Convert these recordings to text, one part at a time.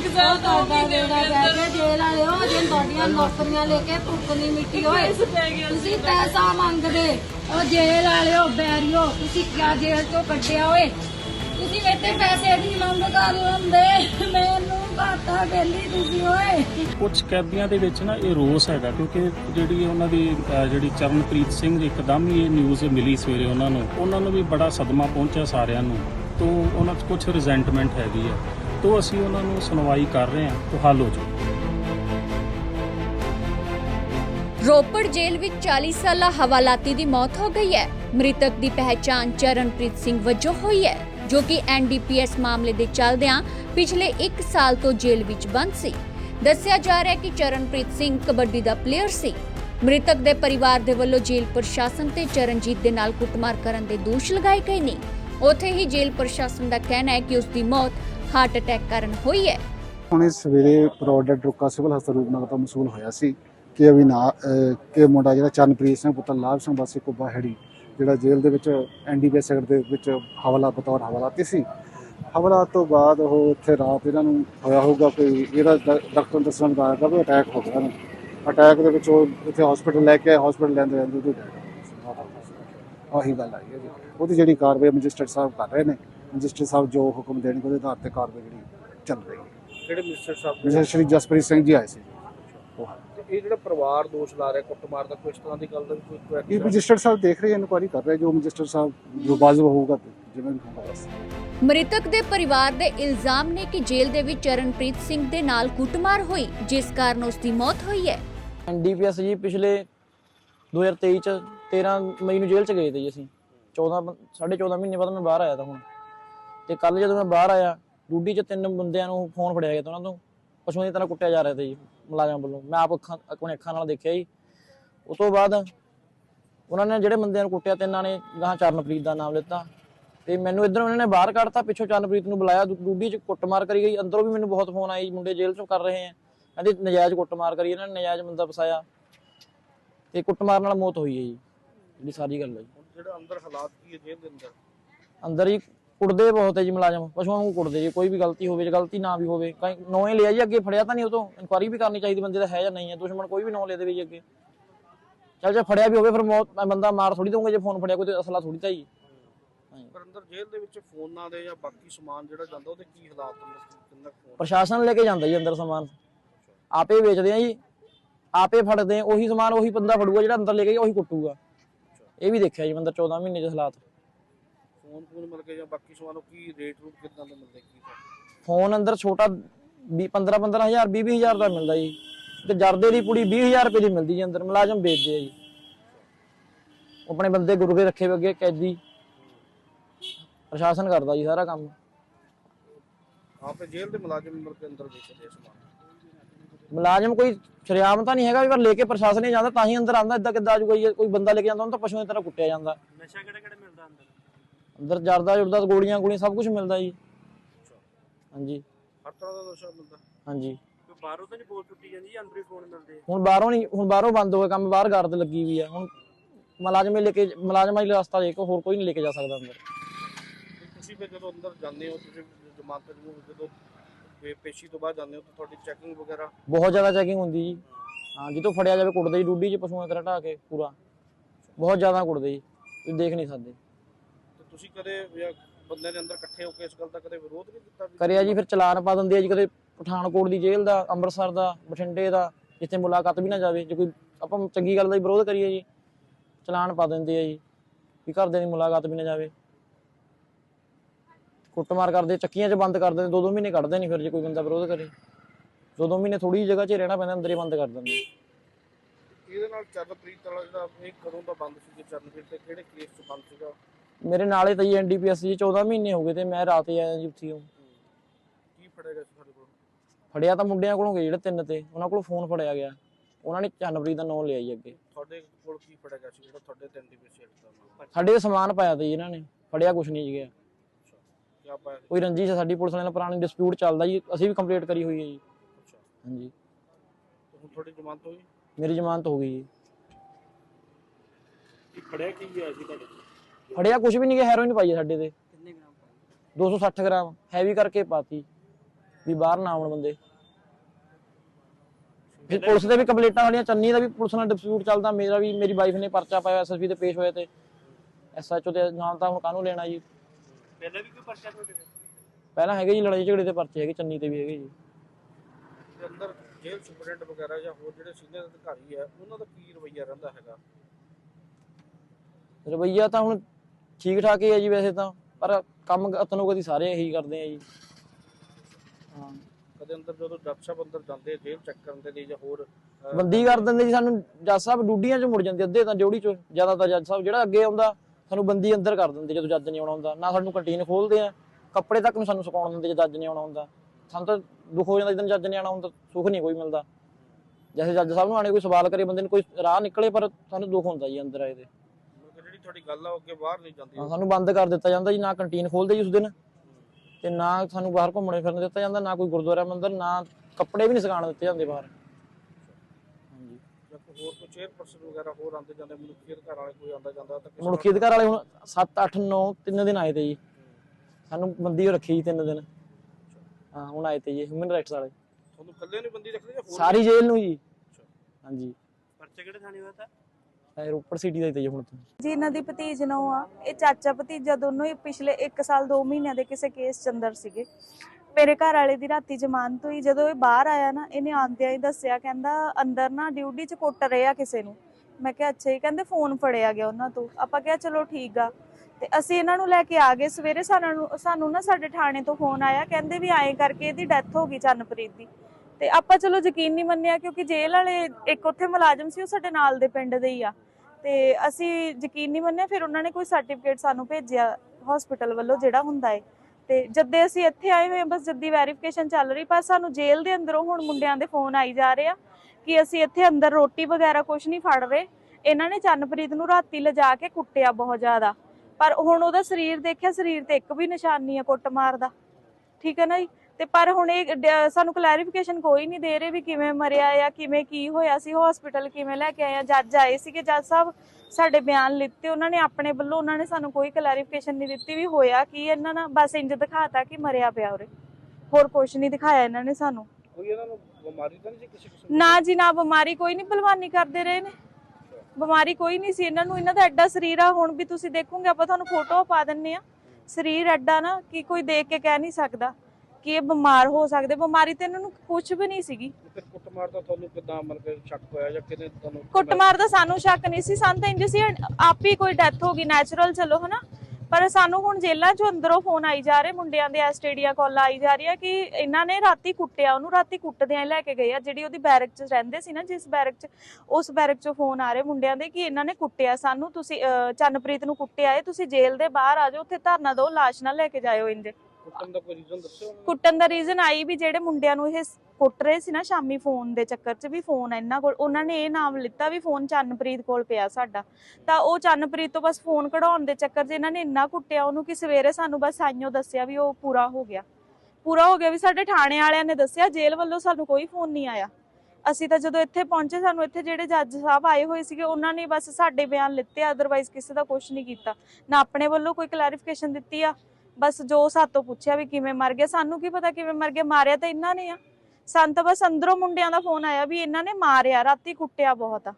ਤੋਂ ਤੁਹਾਡਾ ਬਹਿ ਕੇ ਜੇਲ੍ਹ ਵਾਲੇ ਹੋ ਜੇ ਤੁਹਾਡੀਆਂ ਨੌਕਰੀਆਂ ਲੈ ਕੇ ਭੁੱਖ ਨਹੀਂ ਮਿੱਟੀ ਹੋਏ ਤੁਸੀਂ ਪੈਸਾ ਮੰਗਦੇ ਉਹ ਜੇਲ੍ਹ ਵਾਲਿਓ ਬੈਰੀਓ ਤੁਸੀਂ ਕਿਆ ਜੇਲ੍ਹ ਤੋਂ ਕੱਢਿਆ ਓਏ? ਤੁਸੀਂ ਮੇਰੇ ਤੇ ਪੈਸੇ ਦੀ ਮੰਗ ਕਰ ਲੈਂਦੇ ਮੈਨੂੰ ਬਾਤਾ ਬੇਲੀ ਤੁਸੀਂ ਓਏ। ਕੁਝ ਕੈਦੀਆਂ ਦੇ ਵਿੱਚ ਨਾ ਇਹ ਰੋਸ ਹੈਗਾ ਕਿਉਂਕਿ ਜਿਹੜੀ ਉਹਨਾਂ ਦੀ ਅਹ ਜਿਹੜੀ ਚਰਨਪ੍ਰੀਤ ਸਿੰਘ ਇੱਕਦਮ ਹੀ ਇਹ ਨਿਊਜ਼ ਮਿਲੀ ਸਵੇਰੇ ਉਹਨਾਂ ਨੂੰ ਉਹਨਾਂ ਨੂੰ ਵੀ ਬੜਾ ਸਦਮਾ ਪਹੁੰਚਿਆ ਸਾਰਿਆਂ ਨੂੰ ਤੋਂ ਉਹਨਾਂ 'ਚ ਕੁਝ ਰਿਜ਼ੈਂਟਮੈਂਟ ਹੈਗੀ ਆ। ਤੋਂ ਅਸੀਂ ਉਹਨਾਂ ਨੂੰ ਸੁਣਵਾਈ ਕਰ ਰਹੇ ਹਾਂ ਤੋਂ ਹੱਲ ਹੋ ਜਾਊ। ਰੋਪੜ ਜੇਲ੍ਹ ਵਿੱਚ 40 ਸਾਲਾ ਹਵਾਲਾਤੀ ਦੀ ਮੌਤ ਹੋ ਗਈ ਹੈ। ਮ੍ਰਿਤਕ ਦੀ ਪਹਿਚਾਣ ਚਰਨਪ੍ਰੀਤ ਸਿੰਘ ਵਜੋਂ ਹੋਈ ਹੈ, ਜੋ ਕਿ ਐਨਡੀਪੀਐਸ ਮਾਮਲੇ ਦੇ ਚੱਲਦਿਆਂ ਪਿਛਲੇ 1 ਸਾਲ ਤੋਂ ਜੇਲ੍ਹ ਵਿੱਚ ਬੰਦ ਸੀ। ਦੱਸਿਆ ਜਾ ਰਿਹਾ ਹੈ ਕਿ ਚਰਨਪ੍ਰੀਤ ਸਿੰਘ ਕਬੱਡੀ ਦਾ ਪਲੇਅਰ ਸੀ। ਮ੍ਰਿਤਕ ਦੇ ਪਰਿਵਾਰ ਦੇ ਵੱਲੋਂ ਜੇਲ੍ਹ ਪ੍ਰਸ਼ਾਸਨ ਤੇ ਚਰਨਜੀਤ ਦੇ ਨਾਲ ਕੁੱਟਮਾਰ ਕਰਨ ਦੇ ਦੋਸ਼ ਲਗਾਏ ਗਏ ਨੇ। ਉੱਥੇ ਹੀ ਜੇਲ੍ਹ ਪ੍ਰਸ਼ਾਸਨ ਦਾ ਕਹਿਣਾ ਹੈ ਕਿ ਉਸ ਦੀ ਮੌਤ ਹਾਰਟ ਅਟੈਕ ਕਾਰਨ ਹੋਈ ਹੈ। ਹੁਣੇ ਸਵੇਰੇ ਪ੍ਰੋਡਕਟ ਰੁਕਾ ਸਿਵਲ ਹਸਪਤਾਲ ਰੂਪਨਗਰ ਤੋਂ ਮਸੂਲ ਹੋਇਆ ਸੀ ਕਿ ਅਵਿਨਾ ਅਹ, ਕਿ ਮੁੰਡਾ ਜਿਹੜਾ ਚਰਨਪ੍ਰੀਤ ਸਿੰਘ, ਪੁੱਤਰ ਲਾਭ ਸਿੰਘ ਵਾਸੀ ਕੁੱਬਾ ਹੈੜੀ, ਜਿਹੜਾ ਜੇਲ੍ਹ ਦੇ ਵਿੱਚ ਐਨਡੀਪੀਐਸ ਸੈਕਟਰ ਦੇ ਵਿੱਚ ਹਵਾਲਾ, ਬਤੌਰ ਹਵਾਲਾਤੀ ਸੀ। ਹਵਾਲਾ ਤੋਂ ਬਾਅਦ ਉਹ ਇੱਥੇ ਰਾਤ ਇਹਨਾਂ ਨੂੰ ਹੋਇਆ ਹੋਊਗਾ ਕੋਈ ਇਹਦਾ ਡਾਕਟਰ ਨੇ ਦੱਸਣ ਮੁਤਾਬਕ ਵੀ ਅਟੈਕ ਹੋ ਗਿਆ ਅਟੈਕ ਦੇ ਵਿੱਚ ਉਹ ਇੱਥੇ ਹਸਪੀਟਲ ਲੈ ਕੇ ਹਸਪੀਟਲ ਲੈਂਦੇ ਰਹਿੰਦੇ ਉਹਦੀ ਆਹੀ ਗੱਲ ਆਈ ਹੈ ਜੀ। ਉਹਦੀ ਜਿਹੜੀ ਕਾਰਵਾਈ ਮੈਜਿਸਟਰੇਟ ਸਾਹਿਬ ਕਰ ਰਹੇ ਨੇ ਮੈਜਿਸਟਰੇਟ ਸਾਹਿਬ ਜੋ ਹੁਕਮ ਦੇਣਗੇ ਉਹਦੇ ਆਧਾਰ ਤੇ ਕਾਰਵਾਈ ਜਿਹੜੀ ਚੱਲ ਰਹੀ ਹੈ। ਕਿਹੜੇ ਮਿਨਿਸਟਰ ਸਾਹਿਬ ਮਿਸਟਰ ਸ਼੍ਰੀ ਜਸਪ੍ਰੀਤ ਸਿੰਘ ਜੀ ਆਏ ਸੀ। ਉਹ ਤੇ ਇਹ ਜਿਹੜਾ ਪਰਿਵਾਰ ਦੋਸ਼ ਲਾ ਰਿਹਾ ਕੁੱਟਮਾਰ ਦਾ ਕੋਈ ਇਸ ਤਰ੍ਹਾਂ ਦੀ ਗੱਲ ਦਾ ਵੀ ਕੋਈ ਇਹ ਮੈਜਿਸਟਰੇਟ ਸਾਹਿਬ ਦੇਖ ਰਹੇ ਇਨਕੁਆਰੀ ਕਰ ਰਹੇ ਜੋ ਮੈਜਿਸਟਰੇਟ ਸਾਹਿਬ ਜੋ ਵਾਜਬ ਹੋਊਗਾ ਤੇ ਜਿਵੇਂ ਵੀ ਹੋਊਗਾ। ਬਸ ਮ੍ਰਿਤਕ ਦੇ ਪਰਿਵਾਰ ਦੇ ਇਲਜ਼ਾਮ ਨੇ ਕਿ ਜੇਲ੍ਹ ਦੇ ਵਿੱਚ ਚਰਨਪ੍ਰੀਤ ਸਿੰਘ ਦੇ ਨਾਲ ਕੁੱਟਮਾਰ ਹੋਈ ਜਿਸ ਕਾਰਨ ਉਸ ਦੀ ਮੌਤ ਹੋਈ ਹੈ। ਐਨਡੀਪੀਐਸ ਜੀ ਪਿਛਲੇ 2023 ਚ 13 ਮਈ ਨੂੰ ਜੇਲ੍ਹ ਚ ਗਏ ਤੇ ਜੀ ਅਸੀਂ। 14 ਬੰ- ਸਾਢੇ 14 ਮਹੀਨੇ ਬਾਅਦ ਮੈਂ ਬਾਹਰ ਆਇਆ ਤਾਂ ਹੁਣ। ਤੇ ਕੱਲ ਜਦੋਂ ਮੈਂ ਬਾਹਰ ਆਇਆ ਡਿਊਟੀ ਚ ਤਿੰਨ ਬੰਦਿਆਂ ਨੂੰ ਫੋਨ ਫੜਿਆ ਗਿਆ ਤਾਂ ਉਹਨਾਂ ਤੋਂ ਪਸ਼ੂਆਂ ਦੀ ਤਰ੍ਹਾਂ ਕੁੱਟਿਆ ਜਾ ਰਿਹਾ ਸੀ ਜੀ ਮੁਲਾਜ਼ਮ ਵੱਲੋਂ। ਮੈਂ ਆਪ ਅੱਖਾਂ ਆਪਣੇ ਅੱਖਾਂ ਨਾਲ ਦੇਖਿਆ ਜੀ। ਉਸ ਤੋਂ ਬਾਅਦ ਉਹਨਾਂ ਨੇ ਜਿਹੜੇ ਬੰਦਿਆਂ ਨੂੰ ਕੁੱਟਿਆ ਤਿੰਨਾਂ ਨੇ ਗਾਂ ਚਰਨਪ੍ਰੀਤ ਦਾ ਨਾਮ ਲਿੱਤਾ। ਤੇ ਮੈਨੂੰ ਇਧਰੋਂ ਉਹਨਾਂ ਨੇ ਬਾਹਰ ਕੱਢਤਾ ਪਿੱਛੋਂ ਚਰਨਪ੍ਰੀਤ ਨੂੰ ਬੁਲਾਇਆ ਡਿਊਟੀ ਚ ਕੁੱਟਮਾਰ ਕਰੀ ਗਈ। ਅੰਦਰੋਂ ਵੀ ਮੈਨੂੰ ਬਹੁਤ ਫੋਨ ਆਏ ਜੀ, ਮੁੰਡੇ ਜੇਲ੍ਹ ਚੋਂ ਕਰ ਰਹੇ ਆ। ਕਹਿੰਦੇ ਨਜਾਇਜ਼ ਕੁੱਟਮਾਰ ਕਰੀ ਇਹਨਾਂ ਨੇ ਨਜਾਇਜ਼ ਬੰਦਾ ਫਸਾਇਆ। ਤੇ ਕੁੱਟਮਾਰ ਨਾਲ ਮੌਤ ਹੋਈ ਹੈ ਜੀ ਜਿਹੜੀ ਸਾਰੀ ਗੱਲ ਹੈ ਜਿਹੜਾ ਅੰਦਰ ਹਾਲਾਤ ਕੀ ਹੈ ਜੇਲ੍ਹ ਦੇ ਅੰਦਰ? ਅੰਦਰ ਹੀ ਕੁੱਟਦੇ ਬਹੁਤ ਹੈ ਜੀ ਮੁਲਾਜ਼ਮ ਪਸ਼ੂਆਂ ਨੂੰ ਕੁੱਟਦੇ ਜੀ ਕੋਈ ਵੀ ਗਲਤੀ ਹੋਵੇ ਜੇ ਗਲਤੀ ਨਾ ਵੀ ਹੋਵੇ ਕਈ ਨੌਂ ਹੀ ਲਿਆ ਜੀ ਅੱਗੇ ਫੜਿਆ ਤਾਂ ਨਹੀਂ ਉਹ ਤੋਂ ਇਨਕੁਆਰੀ ਵੀ ਕਰਨੀ ਚਾਹੀਦੀ ਬੰਦੇ ਦਾ ਹੈ ਜਾਂ ਨਹੀਂ ਹੈ ਦੁਸ਼ਮਣ ਕੋਈ ਵੀ ਨੌਂ ਲੈ ਦੇਵੇ ਜੀ ਅੱਗੇ। ਚੱਲ ਜੇ ਫੜਿਆ ਵੀ ਹੋਵੇ ਫਿਰ ਮੌਤ ਬੰਦਾ ਮਾਰ ਥੋੜੀ ਦਊਂਗਾ ਜੇ ਫੋਨ ਫੜਿਆ ਕੋਈ ਤੇ ਅਸਲਾ ਥੋੜੀ ਤਾਂ ਜੀ। ਪਰ ਅੰਦਰ ਜੇਲ੍ਹ ਦੇ ਵਿੱਚ ਫੋਨਾਂ ਦੇ ਜਾਂ ਬਾਕੀ ਸਮਾਨ ਜਿਹੜਾ ਜਾਂਦਾ ਉਹਦੇ ਕੀ ਹਾਲਾਤ ਹੁੰਦੇ ਕਿੰਨਾ ਫੋਨ? ਪ੍ਰਸ਼ਾਸਨ ਲੈ ਕੇ ਜਾਂਦਾ ਜੀ ਅੰਦਰ ਸਮਾਨ। ਆਪੇ ਵੇਚਦੇ ਆ ਜੀ ਆਪੇ ਫੜਦੇ ਆ ਉਹੀ ਸਮਾਨ ਉਹੀ ਬੰਦਾ ਫੜੂਗਾ ਜਿਹੜਾ ਅੰਦਰ ਲੈ ਕੇ ਗਿਆ ਉਹੀ ਕੁੱਟੂਗਾ। ਇਹ ਵੀ ਦੇਖਿਆ ਜੀ ਅੰਦਰ 14 ਮਹੀਨੇ ਦੇ ਹਾਲਾਤ। ਫੋਨ ਫੋਨ ਮਿਲ ਕੇ ਜਾਂ ਬਾਕੀ ਸਮਾਨ ਉਹ ਕੀ ਰੇਟ ਰੂਟ ਕਿੰਨਾ ਦਾ ਮਿਲਦਾ ਕੀ ਹਿਸਾਬ? ਫੋਨ ਅੰਦਰ ਛੋਟਾ 15 15000 20000 ਦਾ ਮਿਲਦਾ ਜੀ। ਤੇ ਜਰਦੇ ਦੀ ਪੁੜੀ 20000 ਰੁਪਏ ਦੀ ਮਿਲਦੀ ਜੀ ਅੰਦਰ ਮੁਲਾਜ਼ਮ ਵੇਚਦੇ ਆ ਜੀ। ਆਪਣੇ ਬੰਦੇ ਗੁਰਗੇ ਰੱਖੇ ਹੋਏ ਅੱਗੇ ਕੈਦੀ। ਪ੍ਰਸ਼ਾਸਨ ਕਰਦਾ ਜੀ ਸਾਰਾ ਕੰਮ। ਆਪੇ ਜੇਲ੍ਹ ਦੇ ਮੁਲਾਜ਼ਮ ਮਿਲ ਕੇ ਅੰਦਰ ਵੇਚਦੇ ਆ ਸਮਾਨ? ਮੁਲਾਜ਼ਮ ਕੋਈ ਸ਼ਰਿਆਮ ਤਾਂ ਨਹੀਂ ਹੈਗਾ ਵੀ ਪਰ ਲੈ ਕੇ ਪ੍ਰਸ਼ਾਸਨ ਹੀ ਜਾਂਦਾ ਤਾਂ ਹੀ ਅੰਦਰ ਆਉਂਦਾ ਇਦਾਂ ਕਿੱਦਾਂ ਆਜੂਗਾ ਜੀ। ਕੋਈ ਬੰਦਾ ਲੈ ਕੇ ਜਾਂਦਾ ਉਹਨੂੰ ਤਾਂ ਪਸ਼ੂਆਂ ਦੀ ਤਰ੍ਹਾਂ ਕੁੱਟਿਆ ਜਾਂਦਾ। ਨਸ਼ਾ ਕਿਹੜਾ ਕਿਹੜਾ ਮਿਲਦਾ ਅੰਦਰ? ਅੰਦਰ ਜਰਦਾ ਜੁਰਦਾ ਗੋਲੀਆਂ ਗੋਲੀਆਂ ਸਭ ਕੁਝ ਮਿਲਦਾ ਜੀ। ਹਾਂਜੀ। ਹਰ ਤਰ੍ਹਾਂ ਦਾ ਨਸ਼ਾ ਮਿਲਦਾ। ਹਾਂਜੀ। ਕੋਈ ਬਾਹਰੋਂ ਤਾਂ ਨਹੀਂ ਬੋਲ ਟੁੱਟੀ ਜਾਂਦੀ ਜਾਂ ਅੰਦਰ ਹੀ ਫੋਨ ਮਿਲਦੇ ਹੁਣ ਬਾਹਰੋਂ ਨਹੀਂ ਹੁਣ ਬਾਹਰੋਂ ਬੰਦ ਹੋ ਗਿਆ ਕੰਮ ਬਾਹਰ ਗਾਰਦ ਲੱਗੀ ਵੀ ਆ। ਹੁਣ ਮੁਲਾਜ਼ਮੇ ਲੈ ਕੇ ਮੁਲਾਜ਼ਮਾਂ ਦੀ ਰਸਤਾ ਕੇ ਹੋਰ ਕੋਈ ਨਹੀਂ ਲੈ ਕੇ ਜਾ ਸਕਦਾ ਅੰਦਰ। ਤੁਸੀਂ ਫਿਰ ਜਦੋਂ ਅੰਦਰ ਜਾਂਦੇ ਹੋ ਤੁਸੀਂ ਜਮਾਨਤ ਨੂੰ ਜਦੋਂ ਪੇ- ਪੇਸ਼ੀ ਤੋਂ ਬਾਅਦ ਜਾਂਦੇ ਹੋ ਤਾਂ ਤੁਹਾਡੀ ਚੈਕਿੰਗ ਵਗੈਰਾ? ਬਹੁਤ ਜ਼ਿਆਦਾ ਚੈਕਿੰਗ ਹੁੰਦੀ ਜੀ। ਹਾਂ ਜਿੱਥੋਂ ਫੜਿਆ ਜਾਵੇ ਕੁੱਟਦੇ ਜੀ ਡੂਡੀ 'ਚ ਪਸ਼ੂਆਂ ਤਰ੍ਹਾਂ ਢਾ ਕੇ ਪੂਰਾ। ਬਹੁਤ ਜ਼ਿਆਦਾ ਕੁੱਟਦੇ ਜੀ। ਤੁਸੀਂ ਦੇਖ ਨਹੀਂ ਸਕਦੇ। ਤੇ ਤੁਸੀਂ ਕਦੇ ਜਾਂ ਬੰਦੇ ਦੇ ਅੰਦਰ ਇਕੱਠੇ ਹੋ ਕੇ ਇਸ ਗੱਲ ਦਾ ਕਦੇ ਵਿਰੋਧ ਨਹੀਂ ਕੀਤਾ ਵੀ ਕਰਿਆ ਜੀ ਫਿਰ ਚਲਾਨ ਪਾ ਦਿੰਦੇ ਆ ਜੀ ਕਦੇ ਪਠਾਨਕੋਟ ਦੀ ਜੇਲ੍ਹ ਦਾ ਅੰਮ੍ਰਿਤਸਰ ਦਾ ਬਠਿੰਡੇ ਦਾ ਜਿੱਥੇ ਮੁਲਾਕਾਤ ਵੀ ਨਾ ਜਾਵੇ ਜੇ ਕੋਈ ਆਪਾਂ ਚੰਗੀ ਗੱਲ ਦਾ ਹੀ ਵਿਰੋਧ ਕਰੀਏ ਜੀ। ਚਲਾਨ ਪਾ ਦਿੰਦੇ ਆ ਜੀ ਵੀ ਘਰਦਿਆਂ ਦੀ ਮੁਲਾਕਾਤ ਵੀ ਨਾ ਜਾਵੇ। ਕੁੱਟਮਾਰ ਕਰਦੇ ਚੱਕੀਆਂ 'ਚ ਬੰਦ ਕਰ ਦਿੰਦੇ ਦੋ ਦੋ ਮਹੀਨੇ ਕੱਢਦੇ ਨਹੀਂ ਫਿਰ ਜੇ ਕੋਈ ਬੰਦਾ ਵਿਰੋਧ ਕਰੇ। ਦੋ ਦੋ ਮਹੀਨੇ ਥੋੜੀ ਜਗ੍ਹਾ 'ਚ ਹੀ ਰਹਿਣਾ ਪੈਂਦਾ ਅੰਦਰ ਹੀ ਬੰਦ ਕਰ ਦਿੰਦੇ ਇਹਦੇ ਨਾਲ ਚਰਨਪ੍ਰੀਤ ਵਾਲਾ ਜਿਹੜਾ ਇਹ ਕਦੋਂ ਦਾ ਬੰਦ ਸੀ ਚਰਨਪ੍ਰੀਤ ਤੇ ਕਿਹੜੇ ਕੇਸ 'ਚ ਬੰਦ ਸੀਗਾ? ਮੇਰੇ ਨਾਲੇ ਤਾਂ ਜੀ ਐਨਡੀਪੀਐਸ ਜੀ 14 ਮਹੀਨੇ ਹੋ ਗਏ ਤੇ ਮੈਂ ਰਾਤ ਹੀ ਆਇਆ ਜੀ ਉੱਥੇ ਹੀ। ਕੀ ਫੜੇਗਾ ਸਾਡੇ ਕੋਲ? ਫੜਿਆ ਤਾਂ ਮੁੰਡਿਆਂ ਕੋਲੋਂ ਗਏ ਜਿਹੜੇ ਤਿੰਨ ਤੇ ਉਹਨਾਂ ਕੋਲੋਂ ਫੋਨ ਫੜਿਆ ਗਿਆ। ਉਹਨਾਂ ਨੇ ਚੰਨਪ੍ਰੀਤ ਦਾ ਨਾਂ ਲਿਆ ਜੀ ਅੱਗੇ। ਤੁਹਾਡੇ ਕੋਲ ਕੀ ਫੜੇਗਾ ਸੀ ਜਿਹੜਾ ਤੁਹਾਡੇ ਤਿੰਨ ਦੀ ਦਾ ਸਾਡੇ ਤੇ ਸਮਾਨ ਪਾਇਆ ਤੇ ਜੀ ਇਹਨਾਂ ਨੇ ਫੜਿਆ ਕੁਛ ਨਹੀਂ ਜੀ ਗਿਆ। ਕੀ ਪਾਇਆ ਕੋਈ ਰੰਜਿਸ਼ ਹੈ ਸਾਡੀ ਪੁਲਿਸ ਨਾਲ ਪੁਰਾਣੀ ਡਿਸਪਿਊਟ ਚੱਲਦਾ ਜੀ ਅਸੀਂ ਵੀ ਕੰਪਲੀਟ ਕਰੀ ਹੋਈ ਹੈ ਜੀ। ਅੱਛਾ। ਹਾਂਜੀ। ਹੁਣ ਤੁਹਾਡੀ ਜ਼ਮਾਨਤ ਹੋਈ ਮੇਰੀ ਜ਼ਮਾਨਤ ਹੋ ਗਈ ਜੀ। ਕੀ ਫੜਿਆ ਕੀ ਗਿਆ ਸੀ ਤੁਹਾਡੇ ਫੜਿਆ ਕੁਛ ਵੀ ਨਹੀਂ ਗਿਆ ਹੈਰੋਇਨ ਪਾਈ ਹੈ ਸਾਡੇ ਤੇ। ਕਿੰਨੇ ਗ੍ਰਾਮ 260 ਗ੍ਰਾਮ ਹੈਵੀ ਕਰਕੇ ਪਾਤੀ। ਵੀ ਬਾਹਰ ਨਾ ਆਉਣ ਬੰਦੇ। ਫਿਰ ਪੁਲਿਸ ਦੇ ਵੀ ਕੰਪਲੇਂਟਾਂ ਵਾਲੀਆਂ ਚੰਨੀ ਦਾ ਵੀ ਪੁਲਿਸ ਨਾਲ ਡਿਸਪਿਊਟ ਚੱਲਦਾ। ਮੇਰਾ ਵੀ ਮੇਰੀ ਵਾਈਫ ਨੇ ਪਰਚਾ ਪਾਇਆ ਐਸਐਸਪੀ ਤੇ ਪੇਸ਼ ਹੋਏ ਤੇ। ਐਸਐਚਓ ਦੇ ਨਾਮ ਤਾਂ ਹੁਣ ਕਾਹਨੂੰ ਲੈਣਾ ਜੀ? ਪਹਿਲਾਂ ਵੀ ਕੋਈ ਪਰਚਾ ਤੁਹਾਡੇ ਤੇ? ਪਹਿਲਾਂ ਹੈਗੇ ਜੀ ਲੜਾਈ ਝਗੜੇ ਦੇ ਪਰਚੇ ਹੈਗੇ ਚੰਨੀ ਤੇ ਵੀ ਹੈਗੇ ਜੀ। ਅੰਦਰ ਜੇਲ੍ਹ ਸੁਪਰਡੈਂਟ ਵਗੈਰਾ ਜਾਂ ਹੋਰ ਜਿਹੜੇ ਸੀਨੀਅਰ ਅਧਿਕਾਰੀ ਹੈ ਉਹਨਾਂ ਦਾ ਕੀ ਰਵੱਈਆ ਰਹਿੰਦਾ ਹੈਗਾ? ਰਵਈਆ ਤਾਂ ਹੁਣ ਠੀਕ ਠਾਕ ਹੀ ਹੈ ਜੀ ਵੈਸੇ ਤਾਂ ਪਰ ਕੰਮ ਅਤਨੋ ਕਦੀ ਸਾਰੇ ਇਹੀ ਕਰਦੇ ਆ ਜੀ। ਹਾਂ ਕਦੇ ਅੰਦਰ ਜਦੋਂ ਜੱਜ ਸਾਹਿਬ ਅੰਦਰ ਜਾਂਦੇ ਜੇਲ੍ਹ ਚੈੱਕ ਕਰਨ ਦੇ ਲਈ ਜਾਂ ਹੋਰ ਬੰਦੀ ਕਰ ਦਿੰਦੇ ਜੀ ਸਾਨੂੰ ਜੱਜ ਸਾਹਿਬ ਡੂਡੀਆਂ 'ਚ ਮੁੜ ਜਾਂਦੇ ਅੱਧੇ ਤਾਂ ਡਿਊਟੀ 'ਚ ਜ਼ਿਆਦਾਤਰ ਜੱਜ ਸਾਹਿਬ ਜਿਹੜਾ ਅੱਗੇ ਆਉਂਦਾ ਸਾਨੂੰ ਬੰਦੀ ਅੰਦਰ ਕਰ ਦਿੰਦੇ ਜਦੋਂ ਜੱਜ ਨਹੀਂ ਆਉਣਾ ਹੁੰਦਾ ਨਾ ਸਾਨੂੰ ਕੰਟੀਨ ਖੋਲਦੇ ਆ ਕੱਪੜੇ ਤੱਕ ਨੂੰ ਸਾਨੂੰ ਸੁਕਾਉਣ ਦਿੰਦੇ ਜੇ ਜੱਜ ਨਹੀਂ ਆਉਣਾ ਹੁੰਦਾ। ਸਾਨੂੰ ਤਾਂ ਦੁੱਖ ਹੋ ਜਾਂਦਾ ਜਦੋਂ ਜੱਜ ਨਹੀਂ ਆਉਣਾ ਹੁੰਦਾ ਸੁੱਖ ਨਹੀਂ ਕੋਈ ਮਿਲਦਾ। ਜੈਸੇ ਜੱਜ ਸਾਹਿਬ ਨੂੰ ਆਣੇ ਕੋਈ ਸਵਾਲ ਕਰੇ ਬੰਦੇ ਨੂੰ ਕੋਈ ਰਾਹ ਨਿਕਲੇ ਪਰ ਸਾਨੂੰ ਦੁੱਖ ਹੁੰਦਾ ਜੀ ਅੰਦਰ ਆਏ ਦੇ ਜਿਹੜੀ ਤੁਹਾਡੀ ਗੱਲ ਆ ਉਹ ਅੱਗੇ ਬਾਹਰ ਨਹੀਂ ਜਾਂਦੀ। ਹਾਂ, ਸਾਨੂੰ ਬੰਦ ਕਰ ਦਿੱਤਾ ਜਾਂਦਾ ਜੀ ਨਾ ਕੰਟੀਨ ਖੋਲਦੇ ਜੀ ਉਸ ਦਿਨ। ਤੇ ਨਾ ਸਾਨੂੰ ਬਾਹਰ ਘੁੰਮਣੇ ਫਿਰਨ ਦਿੱਤਾ ਜਾਂਦਾ ਨਾ ਕੋਈ ਗੁਰਦੁਆਰਾ ਮੰਦਿਰ ਨਾ ਕੱਪੜੇ ਵੀ ਨਹੀਂ ਸੁਕਾਉਣ ਦਿੱਤੇ ਜਾਂਦੇ ਬਾਹਰ। ਹਾਂਜੀ। ਜਾਂ ਕੋਈ ਹੋਰ ਕੋਈ ਚੇਅਰਪਰਸਨ ਵਗੈਰਾ ਹੋਰ ਆਉਂਦੇ ਜਾਂਦੇ ਮਨੁੱਖੀ ਅਧਿਕਾਰ ਵਾਲੇ ਕੋਈ ਆਉਂਦਾ ਜਾਂਦਾ ਤਾਂ ਕਿਸੇ ਅਧਿਕਾਰ ਵਾਲੇ ਹੁਣ 7 8 9 ਤਿੰਨ ਦਿਨ ਆਏ ਤੇ ਜੀ। ਸਾਨੂੰ ਬੰਦੀ ਓ ਰੱਖੀ ਜੀ ਤਿੰਨ ਦਿਨ। ਹਾਂ ਹੁਣ ਆਏ ਤੇ ਜੀ ਹਿਊਮਨ ਰਾਈਟਸ ਵਾਲੇ। ਤੁਹਾਨੂੰ ਇਕੱਲੇ ਨਹੀਂ ਬੰਦੀ ਰੱਖਦੇ ਜਾਂ ਹੋਰ ਸਾਰੀ ਜੇਲ੍ਹ ਨੂੰ ਜੀ। ਹਾਂਜੀ। ਪਰਚੇ ਕਿਹੜੇ ਥਾਣੇ ਹੋਇਆ ਤਾਂ? ਰੋਪੜ ਸਿਟੀ ਦਾ ਹੀ ਤੇ ਜੀ ਹੁਣ ਤਾਂ। ਜੀ, ਇਹਨਾਂ ਦੀ ਭਤੀਜ ਨੂੰ ਆ। ਇਹ ਚਾਚਾ ਭਤੀਜਾ ਦੋਨੋਂ ਹੀ ਪਿਛਲੇ 1 ਸਾਲ 2 ਮਹੀਨਿਆਂ ਦੇ ਕਿਸੇ ਕੇਸ ਚ ਅੰਦਰ ਸੀਗੇ। ਮੇਰੇ ਘਰ ਵਾਲੇ ਦੀ ਰਾਤੀ ਜ਼ਮਾਨਤ ਹੋਈ। ਜਦੋਂ ਇਹ ਬਾਹਰ ਆਇਆ ਨਾ, ਇਹਨੇ ਆਂਦਿਆਂ ਹੀ ਦੱਸਿਆ, ਕਹਿੰਦਾ ਅੰਦਰ ਨਾ ਡਿਊਟੀ ਚ ਕੁੱਟ ਰਹੇ ਆ ਕਿਸੇ ਨੂੰ। ਮੈਂ ਕਿਹਾ, ਅੱਛਾ ਹੀ ਕਹਿੰਦੇ ਫੋਨ ਫੜਿਆ ਗਿਆ ਉਹਨਾਂ ਤੋਂ। ਆਪਾਂ ਕਿਹਾ, ਚਲੋ ਠੀਕ ਆ। ਤੇ ਅਸੀਂ ਇਹਨਾਂ ਨੂੰ ਲੈ ਕੇ ਆ ਗਏ। ਸਵੇਰੇ ਸਾਨੂੰ ਸਾਨੂੰ ਨਾ ਸਾਡੇ ਥਾਣੇ ਤੋਂ ਫੋਨ ਆਇਆ। ਕਹਿੰਦੇ ਵੀ ਐਂ ਕਰਕੇ ਇਹਦੀ ਡੈਥ ਹੋ ਗਈ ਚੰਨਪ੍ਰੀਤ ਦੀ। ਤੇ ਆਪਾਂ ਚਲੋ ਯਕੀਨ ਨਹੀਂ ਮੰਨਿਆ, ਕਿਉਂਕਿ ਜੇਲ੍ਹ ਵਾਲੇ ਇੱਕ ਉੱਥੇ ਮੁਲਾਜ਼ਮ ਸੀ, ਉਹ ਸਾਡੇ ਨਾਲ ਦੇ ਪਿੰਡ ਦੇ ਹੀ ਆ। ਤੇ ਅਸੀਂ ਯਕੀਨ ਨਹੀਂ ਮੰਨਿਆ, ਫਿਰ ਉਹਨਾਂ ਨੇ ਕੋਈ ਸਰਟੀਫਿਕੇਟ ਸਾਨੂੰ ਭੇਜਿਆ ਹਸਪੀਟਲ ਵੱਲੋਂ ਜਿਹੜਾ ਹੁੰਦਾ ਏ। ਤੇ ਜਦ ਅਸੀਂ ਇੱਥੇ ਆਏ ਹੋਏ ਬਸ ਜਦ ਵੈਰੀਫਿਕੇਸ਼ਨ ਚੱਲ ਰਹੀ, ਪਰ ਸਾਨੂੰ ਜੇਲ੍ਹ ਦੇ ਅੰਦਰੋਂ ਹੁਣ ਮੁੰਡਿਆਂ ਦੇ ਫੋਨ ਆਈ ਜਾ ਰਹੇ ਆ ਕਿ ਅਸੀਂ ਇੱਥੇ ਅੰਦਰ ਰੋਟੀ ਵਗੈਰਾ ਕੁਝ ਨਹੀਂ ਫੜ ਰਹੇ। ਇਹਨਾਂ ਨੇ ਚੰਨਪ੍ਰੀਤ ਨੂੰ ਰਾਤੀ ਲਿਜਾ ਕੇ ਕੁੱਟਿਆ ਬਹੁਤ ਜ਼ਿਆਦਾ। ਪਰ ਹੁਣ ਉਹਦਾ ਸਰੀਰ ਦੇਖਿਆ, ਸਰੀਰ ਤੇ ਇੱਕ ਵੀ ਨਿਸ਼ਾਨੀ ਆ ਕੁੱਟ ਮਾਰਦਾ ਠੀਕ ਹੈ ਨਾ ਜੀ? ਤੇ ਪਰ ਹੁਣ ਇਹ ਡ- ਸਾਨੂੰ ਕਲੈਰੀਫਿਕੇਸ਼ਨ ਕੋਈ ਨਹੀਂ ਦੇ ਰਹੇ ਵੀ ਕਿਵੇਂ ਮਰਿਆ ਆ ਕਿਵੇਂ ਕੀ ਹੋਇਆ ਸੀ ਹਸਪੀਟਲ ਕਿਵੇਂ ਲੈ ਕੇ ਆਏ ਆ ਜੱਜ ਆਏ ਸੀਗੇ ਜੱਜ ਸਾਹਿਬ ਸਾਡੇ ਬਿਆਨ ਲਿੱਤੇ ਉਹਨਾਂ ਨੇ ਆਪਣੇ ਵੱਲੋਂ ਉਹਨਾਂ ਨੇ ਸਾਨੂੰ ਕੋਈ ਕਲੈਰੀਫਿਕੇਸ਼ਨ ਨਹੀਂ ਦਿੱਤੀ ਵੀ ਹੋਇਆ ਕੀ ਇਹਨਾਂ ਨਾਲ ਬਸ ਇੰਜ ਦਿਖਾਤਾ ਕਿ ਮਰਿਆ ਪਿਆ ਉਰੇ। ਹੋਰ ਕੁਝ ਨਹੀਂ ਦਿਖਾਇਆ ਇਹਨਾਂ ਨੇ ਸਾਨੂੰ। ਕੋਈ ਇਹਨਾਂ ਨੂੰ ਬਿਮਾਰੀ ਤਾਂ ਨਹੀਂ ਸੀ ਕਿਸੇ ਕਿਸਮ ਦੀ? ਨਾ ਜੀ ਨਾ ਬਿਮਾਰੀ ਕੋਈ ਨਹੀਂ ਭਲਵਾਨੀ ਕਰਦੇ ਰਹੇ ਨੇ। ਬਿਮਾਰੀ ਕੋਈ ਨਹੀਂ ਸੀ ਇਹਨਾਂ ਨੂੰ ਇਹਨਾਂ ਦਾ ਐਡਾ ਸਰੀਰ ਆ ਹੁਣ ਵੀ ਤੁਸੀਂ ਦੇਖੋਗੇ ਆਪਾਂ ਤੁਹਾਨੂੰ ਫੋਟੋ ਪਾ ਦਿੰਨੇ ਆ। ਸਰੀਰ ਐਡਾ ਨਾ ਕਿ ਕੋਈ ਦੇਖ ਕੇ ਕਹਿ ਨਹੀਂ ਸਕਦਾ। ਕਿ ਇਹ ਬਿਮਾਰ ਹੋ ਸਕਦੇ ਬਿਮਾਰੀ ਤੇ ਇਹਨਾਂ ਨੂੰ ਕੁਝ ਵੀ ਨਹੀਂ ਸੀਗੀ। ਫਿਰ ਕੁੱਟਮਾਰ ਦਾ ਤੁਹਾਨੂੰ ਕਿਦਾਂ ਮਤਲਬ ਕਿ ਸ਼ੱਕ ਹੋਇਆ ਜਾਂ ਕਿਨੇ ਤੁਹਾਨੂੰ ਕੁੱਟਮਾਰ ਦਾ ਸਾਨੂੰ ਸ਼ੱਕ ਨਹੀਂ ਸੀ ਸਾਨੂੰ ਤਾਂ ਇੰਜ ਸੀ ਆਪ ਹੀ ਕੋਈ ਡੈਥ ਹੋ ਗਈ ਨੈਚੁਰਲ ਚਲੋ ਹਨਾ? ਪਰ ਸਾਨੂੰ ਹੁਣ ਜੇਲ੍ਹਾਂ ਚੋਂ ਅੰਦਰੋਂ ਫੋਨ ਆਈ ਜਾ ਰਹੇ ਮੁੰਡਿਆਂ ਦੇ ਐਸਟੇਡੀਆ ਕਾਲ ਆਈ ਜਾ ਰਹੀ ਆ ਕਿ ਇਹਨਾਂ ਨੇ ਰਾਤੀ ਕੁੱਟਿਆ ਉਹਨੂੰ ਰਾਤੀ ਕੁੱਟਦਿਆਂ ਲੈ ਕੇ ਗਏ ਆ। ਜਿਹੜੀ ਉਹਦੀ ਬੈਰਕ 'ਚ ਰਹਿੰਦੇ ਸੀ ਨਾ ਜਿਸ ਬੈਰਕ 'ਚ ਉਸ ਬੈਰਕ 'ਚੋਂ ਫੋਨ ਆ ਰਹੇ ਮੁੰਡਿਆਂ ਦੇ ਕਿ ਇਹਨਾਂ ਨੇ ਕੁੱਟਿਆ ਸਾਨੂੰ ਤੁਸੀਂ ਚੰਨਪ੍ਰੀਤ ਨੂੰ ਕੁੱਟਿਆ ਏ ਤੁਸੀਂ ਜੇਲ੍ਹ ਦੇ ਬਾਹਰ ਆ ਜਾਓ ਉੱਥੇ ਧਰਨਾ ਦਿਓ ਲਾਸ਼ ਨਾ ਲੈ ਕੇ ਜਾਇਓ ਇੰਜ। ਕੁੱਟਣ ਦਾ ਕੋਈ ਰੀਜ਼ਨ ਦੱਸਿਓ ਉਹਨਾਂ ਕੁੱਟਣ ਦਾ ਰੀਜ਼ਨ ਆਈ ਵੀ ਜਿਹੜੇ ਮੁੰਡਿਆਂ ਨੂੰ ਇਹ ਕੁੱਟ ਰਹੇ ਸੀ ਨਾ ਸ਼ਾਮੀ ਫੋਨ ਦੇ ਚੱਕਰ 'ਚ ਵੀ ਫੋਨ ਇਹਨਾਂ ਕੋਲ। ਉਹਨਾਂ ਨੇ ਇਹ ਨਾਮ ਲਿੱਤਾ ਵੀ ਫੋਨ ਚੰਨਪ੍ਰੀਤ ਕੋਲ ਪਿਆ ਸਾਡਾ। ਤਾਂ ਉਹ ਚੰਨਪ੍ਰੀਤ ਤੋਂ ਬਸ ਫੋਨ ਕਢਾਉਣ ਦੇ ਚੱਕਰ 'ਚ ਇਹਨਾਂ ਨੇ ਇੰਨਾ ਕੁੱਟਿਆ, ਉਹਨੂੰ ਕਿ ਸਵੇਰੇ ਸਾਨੂੰ ਬਸ ਆਈਓ ਦੱਸਿਆ ਵੀ ਉਹ ਪੂਰਾ ਹੋ ਗਿਆ। ਪੂਰਾ ਹੋ ਗਿਆ ਵੀ ਸਾਡੇ ਥਾਣੇ ਵਾਲਿਆਂ ਨੇ ਦੱਸਿਆ, ਜੇਲ੍ਹ ਵੱਲੋਂ ਸਾਨੂੰ ਕੋਈ ਫੋਨ ਨਹੀਂ ਆਇਆ। ਅਸੀਂ ਤਾਂ ਜਦੋਂ ਇੱਥੇ ਪਹੁੰਚੇ, ਸਾਨੂੰ ਇੱਥੇ ਜਿਹੜੇ ਜੱਜ ਸਾਹਿਬ ਆਏ ਹੋਏ ਸੀਗੇ, ਉਹਨਾਂ ਨੇ ਬਸ ਸਾਡੇ ਬਿਆਨ ਲਿੱਤੇ ਅਦਰਵਾਈਜ਼ ਕਿਸੇ ਦਾ ਕੁਝ ਨਹੀਂ ਕੀਤਾ। ਨਾ ਆਪਣੇ ਵੱਲੋਂ ਕੋਈ ਕਲੈਰੀਫਿਕੇਸ਼ਨ ਦਿੱਤੀ ਆ ਬਸ ਜੋ ਸਾਤੋਂ ਪੁੱਛਿਆ ਵੀ ਕਿਵੇਂ ਮਰ ਗਿਆ ਸਾਨੂੰ ਕੀ ਪਤਾ ਕਿਵੇਂ ਮਰ ਗਿਆ ਮਾਰਿਆ ਤਾਂ ਇਹਨਾਂ ਨੇ ਆ। ਸਾਨੂੰ ਤਾਂ ਬਸ ਅੰਦਰੋਂ ਮੁੰਡਿਆਂ ਦਾ ਫੋਨ ਆਇਆ ਵੀ ਇਹਨਾਂ ਨੇ ਮਾਰਿਆ ਰਾਤੀ ਕੁੱਟਿਆ ਬਹੁਤ ਆ।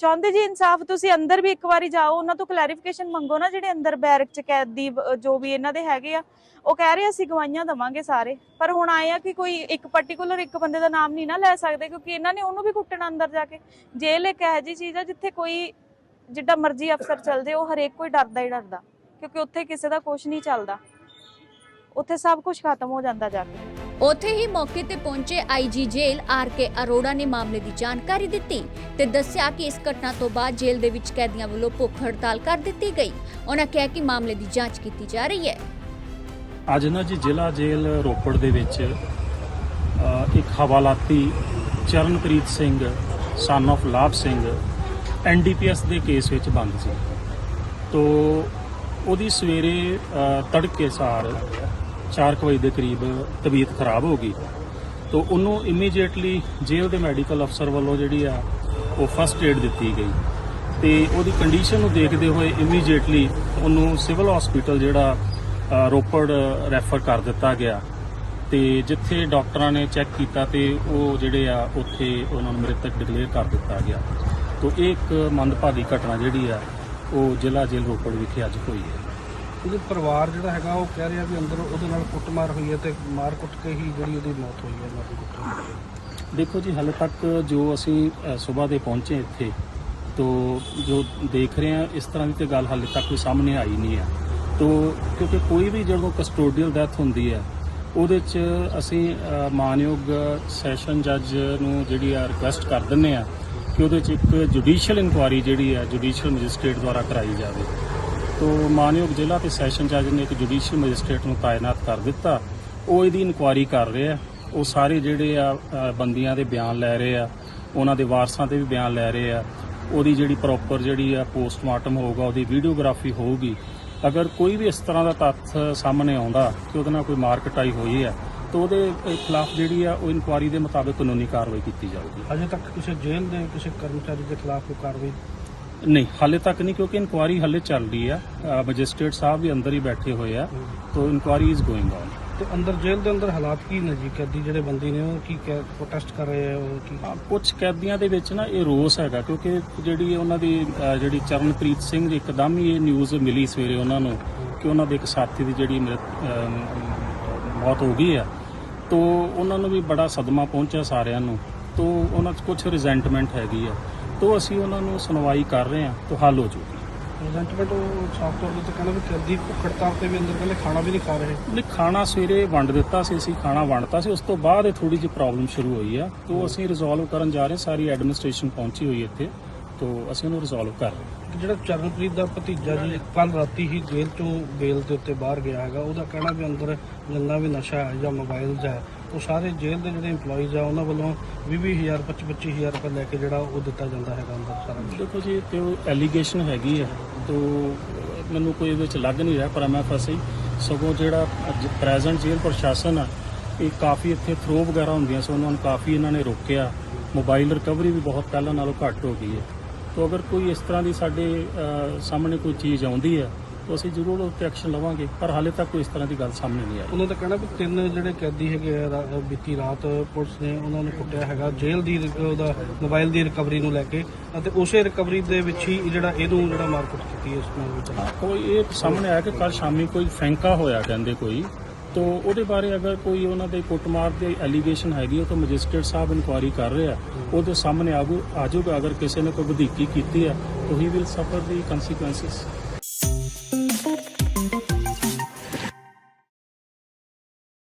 ਚਾਹੁੰਦੇ ਜੀ ਇਨਸਾਫ ਤੁਸੀਂ ਅੰਦਰ ਵੀ ਇੱਕ ਵਾਰੀ ਜਾਓ ਉਹਨਾਂ ਤੋਂ ਕਲੈਰੀਫਿਕੇਸ਼ਨ ਮੰਗੋ ਨਾ ਜਿਹੜੇ ਅੰਦਰ ਬੈਰਕ ਚ ਕੈਦੀ ਜੋ ਵੀ ਇਹਨਾਂ ਦੇ ਹੈਗੇ ਆ। ਉਹ ਕਹਿ ਰਹੇ ਅਸੀਂ ਗਵਾਹੀਆਂ ਦਵਾਂਗੇ ਸਾਰੇ। ਪਰ ਹੁਣ ਆਏ ਆ ਕਿ ਕੋਈ ਇੱਕ ਪਾਰਟਿਕੂਲਰ ਇੱਕ ਬੰਦੇ ਦਾ ਨਾਮ ਨਹੀਂ ਨਾ ਲੈ ਸਕਦੇ ਕਿਉਂਕਿ ਇਹਨਾਂ ਨੇ ਉਹਨੂੰ ਵੀ ਕੁੱਟਣਾ ਅੰਦਰ ਜਾ ਕੇ। ਜੇਲ੍ਹ ਇੱਕ ਇਹੋ ਜਿਹੀ ਚੀਜ਼ ਆ ਜਿੱਥੇ ਕੋਈ ਜਿੱਡਾ ਮਰਜ਼ੀ ਅਫਸਰ ਚੱਲ ਜੇ ਉਹ ਹਰੇਕ ਕੋਈ ਡਰਦਾ ਹੀ ਡਰਦਾ। ਕਿਉਂਕਿ ਉੱਥੇ ਕਿਸੇ ਦਾ ਕੁਝ ਨਹੀਂ ਚੱਲਦਾ। ਉੱਥੇ ਸਭ ਕੁਝ ਖਤਮ ਹੋ ਜਾਂਦਾ ਜਾ ਕੇ। ਉੱਥੇ ਹੀ ਮੌਕੇ ਤੇ ਪਹੁੰਚੇ ਆਈਜੀ ਜੇਲ੍ਹ ਆਰ ਕੇ ਅਰੋੜਾ ਨੇ ਮਾਮਲੇ ਦੀ ਜਾਣਕਾਰੀ ਦਿੱਤੀ ਤੇ ਦੱਸਿਆ ਕਿ ਇਸ ਘਟਨਾ ਤੋਂ ਬਾਅਦ ਜੇਲ੍ਹ ਦੇ ਵਿੱਚ ਕੈਦੀਆਂ ਵੱਲੋਂ ਭੁੱਖ ਹੜਤਾਲ ਕਰ ਦਿੱਤੀ ਗਈ। ਉਹਨਾਂ ਕਿਹਾ ਕਿ ਮਾਮਲੇ ਦੀ ਜਾਂਚ ਕੀਤੀ ਜਾ ਰਹੀ ਹੈ। ਅੱਜ ਨਾ ਜੀ ਜ਼ਿਲ੍ਹਾ ਜੇਲ੍ਹ ਰੋਪੜ ਦੇ ਵਿੱਚ ਇੱਕ ਹਵਾਲਾਤੀ ਚਰਨਪ੍ਰੀਤ ਸਿੰਘ ਸਨ of ਲਾਭ ਸਿੰਘ ਐਨਡੀਪੀਐਸ ਦੇ ਕੇਸ ਵਿੱਚ ਬੰਦ ਸੀ। ਤੋ ਉਹਦੀ ਸਵੇਰੇ ਤੜਕੇ ਸਾਰ 4 ਵਜੇ ਦੇ ਕਰੀਬ ਤਬੀਅਤ ਖਰਾਬ ਹੋ ਗਈ। ਤੋ ਉਹਨੂੰ ਇਮੀਡੀਏਟਲੀ ਜੇਲ੍ਹ ਦੇ ਮੈਡੀਕਲ ਅਫਸਰ ਵੱਲੋਂ ਜਿਹੜੀ ਆ, ਉਹ ਫਸਟ ਏਡ ਦਿੱਤੀ ਗਈ। ਤੇ ਉਹਦੀ ਕੰਡੀਸ਼ਨ ਨੂੰ ਦੇਖਦੇ ਹੋਏ ਇਮੀਡੀਏਟਲੀ ਉਹਨੂੰ ਸਿਵਲ ਹਸਪੀਟਲ ਜਿਹੜਾ ਰੋਪੜ ਰੈਫਰ ਕਰ ਦਿੱਤਾ ਗਿਆ। ਤੇ ਜਿੱਥੇ ਡਾਕਟਰਾਂ ਨੇ ਚੈੱਕ ਕੀਤਾ ਤੇ ਉਹ ਜਿਹੜੇ ਆ, ਉੱਥੇ ਉਹਨਾਂ ਨੂੰ ਮ੍ਰਿਤਕ ਡਿਕਲੇਅਰ ਕਰ ਦਿੱਤਾ ਗਿਆ। ਤੋਂ ਇਹ ਇੱਕ ਮੰਦਭਾਗੀ ਘਟਨਾ ਜਿਹੜੀ ਆ ਉਹ ਜ਼ਿਲ੍ਹਾ ਜੇਲ੍ਹ ਰੋਪੜ ਵਿਖੇ ਅੱਜ ਹੋਈ ਹੈ। ਉਹਦੇ ਪਰਿਵਾਰ ਜਿਹੜਾ ਹੈਗਾ, ਉਹ ਕਹਿ ਰਿਹਾ ਵੀ ਅੰਦਰ ਉਹਦੇ ਨਾਲ ਕੁੱਟਮਾਰ ਹੋਈ ਹੈ ਤੇ ਮਾਰ ਕੁੱਟ ਕੇ ਹੀ ਜਿਹੜੀ ਉਹਦੀ ਮੌਤ ਹੋਈ ਹੈ ਮਾਰੀ ਕੁੱਟ ਦੇਖੋ ਜੀ, ਹਾਲੇ ਤੱਕ ਜੋ ਅਸੀਂ ਸਵੇਰ ਦੇ ਪਹੁੰਚੇ ਇੱਥੇ, ਤੋਂ ਜੋ ਦੇਖ ਰਹੇ ਹਾਂ, ਇਸ ਤਰ੍ਹਾਂ ਦੀ ਤੇ ਗੱਲ ਹਾਲੇ ਤੱਕ ਕੋਈ ਸਾਹਮਣੇ ਆਈ ਨਹੀਂ ਹੈ। ਤੋਂ ਕਿਉਂਕਿ ਕੋਈ ਵੀ ਜਦੋਂ ਕਸਟੋਡੀਅਲ ਡੈਥ ਹੁੰਦੀ ਹੈ, ਉਹਦੇ 'ਚ ਅਸੀਂ ਮਾਨਯੋਗ ਸੈਸ਼ਨ ਜੱਜ ਨੂੰ ਜਿਹੜੀ ਆ ਰਿਕੁਐਸਟ ਕਰ ਦਿੰਨੇ ਆ ਕਿ ਉਹਦੇ 'ਚ ਇੱਕ ਜੁਡੀਸ਼ੀਅਲ ਇਨਕੁਆਰੀ ਜਿਹੜੀ ਹੈ ਜੁਡੀਸ਼ੀਅਲ ਮੈਜਿਸਟ੍ਰੇਟ ਦੁਆਰਾ ਕਰਾਈ ਜਾਵੇ। ਤੋਂ ਮਾਨਯੋਗ ਜ਼ਿਲ੍ਹਾ ਤੇ ਸੈਸ਼ਨ ਜੱਜ ਨੇ ਇੱਕ ਜੁਡੀਸ਼ੀਅਲ ਮੈਜਿਸਟ੍ਰੇਟ ਨੂੰ ਤਾਇਨਾਤ ਕਰ ਦਿੱਤਾ, ਉਹ ਇਹਦੀ ਇਨਕੁਆਰੀ ਕਰ ਰਹੇ ਆ ਉਹ ਸਾਰੇ ਜਿਹੜੇ ਆ ਬੰਦੀਆਂ ਦੇ ਬਿਆਨ ਲੈ ਰਹੇ ਆ, ਉਹਨਾਂ ਦੇ ਵਾਰਸਾਂ 'ਤੇ ਵੀ ਬਿਆਨ ਲੈ ਰਹੇ ਆ। ਉਹਦੀ ਜਿਹੜੀ ਪ੍ਰੋਪਰ ਜਿਹੜੀ ਆ ਪੋਸਟਮਾਰਟਮ ਹੋਊਗਾ, ਉਹਦੀ ਵੀਡੀਓਗ੍ਰਾਫੀ ਹੋਊਗੀ। ਅਗਰ ਕੋਈ ਵੀ ਇਸ ਤਰ੍ਹਾਂ ਦਾ ਤੱਥ ਸਾਹਮਣੇ ਆਉਂਦਾ ਕਿ ਉਹਦੇ ਨਾਲ ਕੋਈ ਮਾਰਕਟਾਈ ਹੋਈ ਹੈ ਤਾਂ ਉਹਦੇ ਖਿਲਾਫ ਜਿਹੜੀ ਆ ਉਹ ਇਨਕੁਆਰੀ ਦੇ ਮੁਤਾਬਕ ਕਾਨੂੰਨੀ ਕਾਰਵਾਈ ਕੀਤੀ ਜਾਊਗੀ। ਅਜੇ ਤੱਕ ਕਿਸੇ ਜੇਲ੍ਹ ਦੇ ਕਿਸੇ ਕਰਮਚਾਰੀ ਦੇ ਖਿਲਾਫ ਕੋਈ ਕਾਰਵਾਈ? ਨਹੀਂ ਹਾਲੇ ਤੱਕ ਨਹੀਂ ਕਿਉਂਕਿ ਇਨਕੁਆਰੀ ਹਾਲੇ ਚੱਲ ਰਹੀ ਆ। ਮੈਜਿਸਟ੍ਰੇਟ ਸਾਹਿਬ ਵੀ ਅੰਦਰ ਹੀ ਬੈਠੇ ਹੋਏ ਆ ਤੋਂ ਇਨਕੁਆਰੀ ਇਜ਼ ਗੋਇੰਗ ਔਨ ਤੇ ਅੰਦਰ ਜੇਲ੍ਹ ਦੇ ਅੰਦਰ ਹਾਲਾਤ ਕੀ ਨੇ ਜੀ? ਕੈਦੀ ਜਿਹੜੇ ਬੰਦੀ ਨੇ ਉਹ ਕੀ ਪ੍ਰੋਟੈਸਟ ਕਰ ਰਹੇ ਆ ਉਹ ਕੀ? ਕੁਝ ਕੈਦੀਆਂ ਦੇ ਵਿੱਚ ਨਾ ਇਹ ਰੋਸ ਹੈਗਾ ਕਿਉਂਕਿ ਜਿਹੜੀ ਉਹਨਾਂ ਦੀ ਜਿਹੜੀ ਚਰਨਪ੍ਰੀਤ ਸਿੰਘ ਇੱਕਦਮ ਹੀ ਇਹ ਨਿਊਜ਼ ਮਿਲੀ ਸਵੇਰੇ ਉਹਨਾਂ ਨੂੰ ਕਿ ਉਹਨਾਂ ਦੇ ਇੱਕ ਸਾਥੀ ਦੀ ਜਿਹੜੀ ਮੌਤ ਹੋ ਗਈ ਆ। ਤੋਂ ਉਹਨਾਂ ਨੂੰ ਵੀ ਬੜਾ ਸਦਮਾ ਪਹੁੰਚਿਆ ਸਾਰਿਆਂ ਨੂੰ। ਤੋਂ ਉਹਨਾਂ 'ਚ ਕੁਝ ਰਿਜ਼ੈਂਟਮੈਂਟ ਹੈਗੀ ਆ। ਤੋਂ ਅਸੀਂ ਉਹਨਾਂ ਨੂੰ ਸੁਣਵਾਈ ਕਰ ਰਹੇ ਹਾਂ ਤੋਂ ਹੱਲ ਹੋ ਜੂਗੀ ਪ੍ਰੈਜ਼ੈਂਟਮੈਂਟ ਉਹ ਸਾਫ਼ ਤੌਰ ਤੇ ਕਹਿੰਦਾ ਵੀ ਕੈਦੀ ਭੁੱਖ ਹੜਤਾਲ ਤੇ ਵੀ ਅੰਦਰ ਕਹਿੰਦੇ ਖਾਣਾ ਵੀ ਨਹੀਂ ਖਾ ਰਹੇ। ਨਹੀਂ ਖਾਣਾ ਸਵੇਰੇ ਵੰਡ ਦਿੱਤਾ ਸੀ ਅਸੀਂ ਖਾਣਾ ਵੰਡਤਾ ਸੀ। ਉਸ ਤੋਂ ਬਾਅਦ ਇਹ ਥੋੜੀ ਜਿਹੀ ਪ੍ਰੋਬਲਮ ਸ਼ੁਰੂ ਹੋਈ ਆ। ਤੋਂ ਅਸੀਂ ਰਿਜ਼ੋਲਵ ਕਰਨ ਜਾ ਰਹੇ ਸਾਰੀ ਐਡਮਿਨਿਸਟ੍ਰੇਸ਼ਨ ਪਹੁੰਚੀ ਹੋਈ ਇੱਥੇ। ਤੋਂ ਅਸੀਂ ਉਹਨੂੰ ਰਿਜ਼ੋਲਵ ਕਰ ਰਹੇ ਜਿਹੜਾ ਚਰਨਪ੍ਰੀਤ ਦਾ ਭਤੀਜਾ ਜੀ ਕੱਲ ਰਾਤੀ ਹੀ ਜੇਲ੍ਹ ਤੋਂ ਬੇਲ ਦੇ ਉੱਤੇ ਬਾਹਰ ਗਿਆ ਹੈਗਾ, ਉਹਦਾ ਕਹਿਣਾ ਵੀ ਅੰਦਰ ਜਿੰਨਾ ਵੀ ਨਸ਼ਾ ਹੈ ਜਾਂ ਮੋਬਾਈਲਸ ਹੈ। ਉਹ ਸਾਰੇ ਜੇਲ੍ਹ ਦੇ ਜਿਹੜੇ EMPLOYEES ਆ, ਉਹਨਾਂ ਵੱਲੋਂ 20-20000 25-25000 ਰੁਪਏ ਲੈ ਕੇ ਜਿਹੜਾ ਉਹ ਦਿੱਤਾ ਜਾਂਦਾ ਹੈਗਾ ਅੰਦਰ ਸਾਰਾ ਦੇਖੋ ਜੀ ਤੇ ਉਹ ਐਲੀਗੇਸ਼ਨ ਹੈਗੀ ਹੈ ਤੋਂ ਮੈਨੂੰ ਕੋਈ ਇਹਦੇ ਵਿੱਚ ਲੱਗ ਨਹੀਂ ਰਿਹਾ, ਪਰ ਮੈਂ ਫਸੀ। ਸਗੋਂ ਜਿਹੜਾ ਪ੍ਰੈਜ਼ੈਂਟ ਜੇਲ੍ਹ ਪ੍ਰਸ਼ਾਸਨ ਆ, ਇਹ ਕਾਫੀ ਇੱਥੇ ਥਰੋ ਵਗੈਰਾ ਹੁੰਦੀਆਂ ਸੋ ਉਹਨਾਂ ਨੂੰ ਕਾਫੀ ਇਹਨਾਂ ਨੇ ਰੋਕਿਆ। ਮੋਬਾਈਲ ਰਿਕਵਰੀ ਵੀ ਬਹੁਤ ਪਹਿਲਾਂ ਨਾਲੋਂ ਘੱਟ ਹੋ ਗਈ ਹੈ। ਤੋਂ ਅਗਰ ਕੋਈ ਇਸ ਤਰ੍ਹਾਂ ਦੀ ਸਾਡੇ ਸਾਹਮਣੇ ਕੋਈ ਚੀਜ਼ ਆਉਂਦੀ ਹੈ ਤਾਂ ਅਸੀਂ ਜ਼ਰੂਰ ਉਸ ਤੇ ਐਕਸ਼ਨ ਲਵਾਂਗੇ ਪਰ ਹਾਲੇ ਤੱਕ ਕੋਈ ਇਸ ਤਰ੍ਹਾਂ ਦੀ ਗੱਲ ਸਾਹਮਣੇ ਨਹੀਂ ਆਈ। ਉਹਨਾਂ ਦਾ ਕਹਿਣਾ ਵੀ ਤਿੰਨ ਜਿਹੜੇ ਕੈਦੀ ਹੈਗੇ ਆ ਰਾ- ਬੀਤੀ ਰਾਤ ਪੁਲਿਸ ਨੇ ਉਹਨਾਂ ਨੂੰ ਕੁੱਟਿਆ ਹੈਗਾ ਜੇਲ੍ਹ ਦੀ ਉਹਦਾ ਮੋਬਾਈਲ ਦੀ ਰਿਕਵਰੀ ਨੂੰ ਲੈ ਕੇ ਅਤੇ ਉਸੇ ਰਿਕਵਰੀ ਦੇ ਵਿੱਚ ਹੀ ਜਿਹੜਾ ਇਹਨੂੰ ਜਿਹੜਾ ਮਾਰਕੁੱਟ ਕੀਤੀ ਇਸ ਨਾਲ ਵੀ ਹਾਂ, ਕੋਈ ਇਹ ਸਾਹਮਣੇ ਆਇਆ ਕਿ ਕੱਲ ਸ਼ਾਮੀ ਕੋਈ ਫੈਂਕਾ ਹੋਇਆ ਕਹਿੰਦੇ ਕੋਈ ਤੋਂ ਉਹਦੇ ਬਾਰੇ ਅਗਰ ਕੋਈ ਉਹਨਾਂ ਦੇ ਕੁੱਟਮਾਰ ਦੇ ਐਲੀਗੇਸ਼ਨ ਹੈਗੀ ਉਹ ਤਾਂ ਮੈਜਿਸਟ੍ਰੇਟ ਸਾਹਿਬ ਇਨਕੁਆਇਰੀ ਕਰ ਰਹੇ ਉਹਦੇ ਸਾਹਮਣੇ ਆਗੂ ਆਜੂਗਾ ਅਗਰ ਕਿਸੇ ਨੇ ਕੋਈ ਵਧੀਕੀ ਕੀਤੀ ਹੈ ਤਾਂ ਹੀ ਵਿਲ ਸਫਰ ਦੀ ਕਨਸੀਕੁਐਂਸਸ